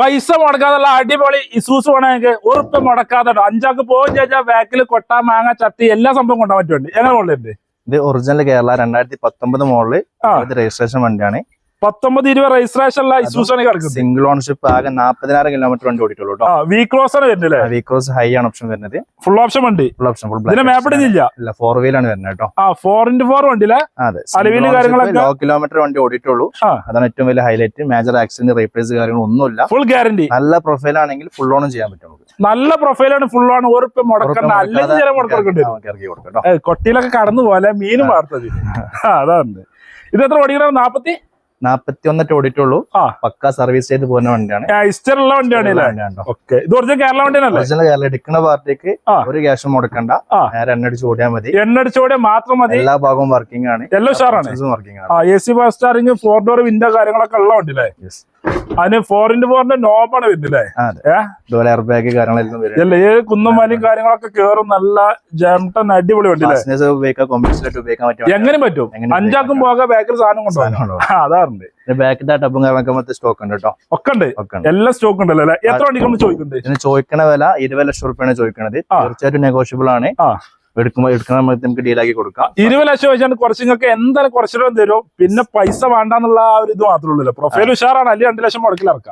പൈസ മുടക്കാതുള്ള അടിപൊളി ഇസൂസ് വേണമെങ്കിൽ ഉറുപ്പ് മുടക്കാതെ. അഞ്ചാക്ക് പോകും ചോദിച്ചാൽ ബാക്കിൽ കൊട്ട മാങ്ങ ചട്ടി എല്ലാ സംഭവം കൊണ്ടാൻ പറ്റുന്നുണ്ട് എങ്ങനെ ഉള്ളത് ഇത് ഒറിജിനൽ കേരള രണ്ടായിരത്തി പത്തൊമ്പത് മോഡൽ രജിസ്ട്രേഷൻ വണ്ടിയാണ്. പത്തൊമ്പത് ഇരുപത് രജിസ്ട്രേഷൻ ഇസൂസാണ് ആണ് കിടക്കുന്നത് സിംഗിൾ ഓണർഷിപ്പ് ആകെ നാൽപ്പതിനായിരം കിലോമീറ്റർ വണ്ടി ഓടിയിട്ടുള്ളൂ വി ക്രോസ് ആണ് വരുന്നില്ലേ വീക്രോസ് ഹൈ ആണ് ഓപ്ഷൻ വരുന്നത്. ഫുൾ ഓപ്ഷൻ വണ്ടി. Full option full black map ഇടുന്നില്ല. ഇല്ല ഫോർ വീൽ ആണ് വരുന്നത് കേട്ടോ. ആ ഫോർ ഇന്റു ഫോർ വണ്ടിയിലെ അതെ. അലവിൽ കാര്യങ്ങളൊക്കെ? ലോ കിലോമീറ്റർ വണ്ടി ഓടിയിട്ടുള്ളൂ. അതാണ് ഏറ്റവും വലിയ ഹൈലൈറ്റ് മേജർ ആക്സിഡന്റ് റീപ്ലേസ് കാര്യങ്ങളൊന്നുമില്ല ഫുൾ ഗ്യാരണ്ടി നല്ല പ്രൊഫൈൽ ആണെങ്കിൽ ഫുൾ ഓണും ചെയ്യാൻ പറ്റും നല്ല പ്രൊഫൈലാണ് ഫുൾ ആണ് ഫുൾ മുടക്കണ്ട. അല്ലെങ്കിൽ ചില മുടക്കണ്ട കൊട്ടിയിലൊക്കെ കടന്നു പോലെ മീനും വാർത്തത്. അതാണ്. ഇത് എത്ര ഓടിക്കണം നാപ്പത്തി നാപ്പത്തി ഒന്നിട്ട് ഓടിയിട്ടുള്ളൂ. പക്ക സർവീസ് ചെയ്ത് പോകുന്ന വണ്ടിയാണ്. ഇസ്റ്ററുള്ള വണ്ടിയാണ് അല്ലേ? ഓക്കെ. ഇത് ഒറിജിനൽ കേരള വണ്ടിയാണല്ലേ ഒറിജിനൽ കേരള എടുക്കുന്ന പാർട്ടിക്ക് ഒരു ക്യാഷും മുടക്കണ്ട. നേരെ എണ്ണടിച്ച് ഓടിയാൽ മതി. എണ്ണടിച്ചോടെ മാത്രം മതി. എല്ലാ ഭാഗവും വർക്കിംഗ് ആണ്. എല്ലാ വർക്കിംഗ് ആണ്. A C fast four door window കാര്യങ്ങളൊക്കെ ഉള്ള വണ്ടിയില്ലേ? Yes. അതിന് ഫോർ ഇന്റു ഫോറിന്റെ നോബാണ് വരുന്നില്ലേ? ബാഗ് കാര്യങ്ങളെല്ലാം വരും അല്ല ഏത് കുന്നും മലയും കാര്യങ്ങളൊക്കെ കേറും നല്ല ജംട്ടൻ അടിപൊളി വണ്ടിയില്ലേ പാസഞ്ചേഴ്സ് ഉപയോഗിക്കാം കൊമേഴ്സിലായിട്ട് ഉപയോഗിക്കാൻ പറ്റും. എങ്ങനെ പറ്റും. അഞ്ചാക്കും പോകാൻ ബാക്കിൽ സാധനം കൊണ്ടുപോകാം. ആ, അതാറുണ്ട്. ബാക്കിന്റെ ടബും കാര്യങ്ങളൊക്കെ മൊത്തം സ്റ്റോക്ക് ഉണ്ട് കേട്ടോ. ഒക്കെ ഉണ്ട്. എല്ലാ സ്റ്റോക്ക് ഉണ്ടല്ലോ അല്ലേ? എത്ര വണ്ടിക്ക് ചോദിക്കുന്നുണ്ട് ചോദിക്കണ വില ഇരുപത് ലക്ഷം റുപ്യാണ് ചോദിക്കുന്നത്. തീർച്ചയായിട്ടും നെഗോഷ്യബിൾ ആണ്. എടുക്കുമ്പോൾ എടുക്കുന്ന സമയത്ത് നമുക്ക് ഡീലാക്കി കൊടുക്കാം. ഇരുപത് ലക്ഷം വെച്ചാൽ കുറച്ച് നിങ്ങൾക്ക് എന്തായാലും കുറച്ചിടം തരും പിന്നെ പൈസ വേണ്ടെന്നുള്ള ആ ഒരു ഇത് മാത്രമേ ഉള്ളൂ പ്രൊഫൈൽ ഉഷാറാണ്. അല്ലെങ്കിൽ രണ്ട് ലക്ഷം മുടക്കിൽ ഇറക്കാം.